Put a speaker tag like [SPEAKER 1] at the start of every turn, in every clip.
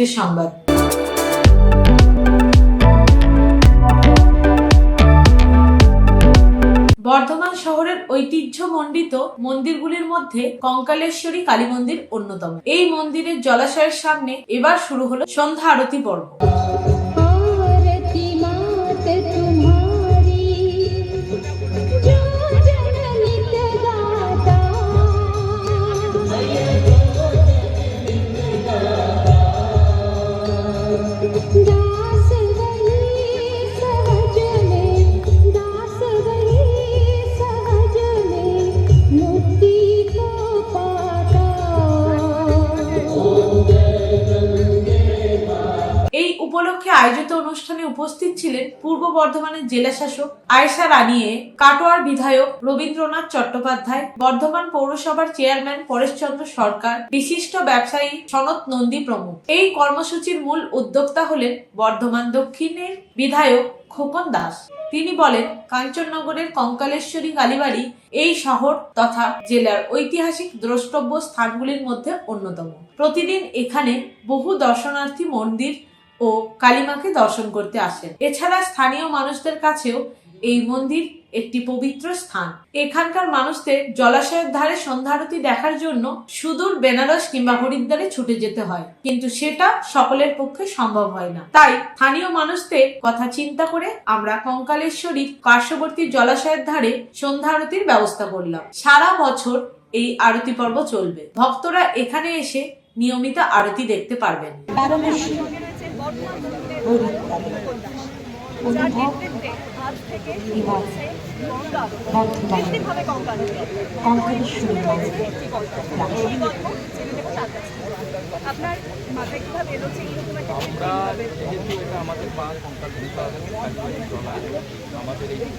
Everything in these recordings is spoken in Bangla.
[SPEAKER 1] আজকের সংবাদ। বর্ধমান শহরের ঐতিহ্যমণ্ডিত মন্দিরগুলির মধ্যে কঙ্কালেশ্বরী কালী মন্দির অন্যতম। এই মন্দিরের জলাশয়ের সামনে এবার শুরু হলো সন্ধ্যা আরতি পর্ব। উপলক্ষে আয়োজিত অনুষ্ঠানে উপস্থিত ছিলেন পূর্ব বর্ধমানের জেলা শাসক আয়েশা রানিয়ে কাটোয়ার বিধায়ক রবীন্দ্রনাথ চট্টোপাধ্যায়, বর্ধমান পৌরসভার চেয়ারম্যান পরেশচন্দ্র সরকার, বিশিষ্ট ব্যবসায়ী সনত নন্দী প্রমুখ। এই কর্মসূচির মূল উদ্যোক্তা হলেন বর্ধমান দক্ষিণের বিধায়ক খোকন দাস। তিনি বলেন, কাঞ্চননগরের কঙ্কালেশ্বরী কালীবাড়ি এই শহর তথা জেলার ঐতিহাসিক দ্রষ্টব্য স্থানগুলির মধ্যে অন্যতম। প্রতিদিন এখানে বহু দর্শনার্থী মন্দির ও কালীমাকে দর্শন করতে আসেন। এছাড়া স্থানীয় মানুষদের কাছেও এই মন্দির একটি পবিত্র স্থান। এখানকার মানুষদের জলাশয়ের ধারে সন্ধ্যারতি দেখার জন্য সুদূর বেনারস কিংবা হরিদ্বারে ছুটে যেতে হয়। কিন্তু সেটা সকলের পক্ষে সম্ভব হয় না। তাই স্থানীয় মানুষদের কথা চিন্তা করে আমরা কঙ্কালেশ্বরীর পার্শ্ববর্তী জলাশয়ের ধারে সন্ধ্যা আরতির ব্যবস্থা করলাম। সারা বছর এই আরতি পর্ব চলবে। ভক্তরা এখানে এসে নিয়মিত আরতি দেখতে পারবেন।
[SPEAKER 2] যার নেতৃত্বে আজ থেকে
[SPEAKER 3] বিভাগ
[SPEAKER 2] গঙ্গা কৃত্রিমভাবে গঙ্গা নদী
[SPEAKER 3] কঙ্কালেশ্বরী
[SPEAKER 2] হচ্ছে একটি গল্প আপনার মাথায় কীভাবে এলো এইরকম একটা
[SPEAKER 4] আমরা যেহেতু এটা আমাদের পা ভূমিকা এই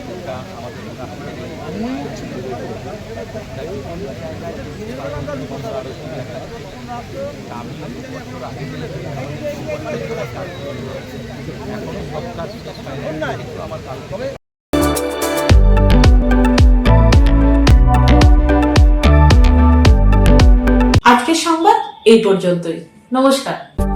[SPEAKER 4] আমি বছর আগে। এখনও সব কাজ শেষ
[SPEAKER 1] আজকের সংবাদ এই পর্যন্তই। নমস্কার।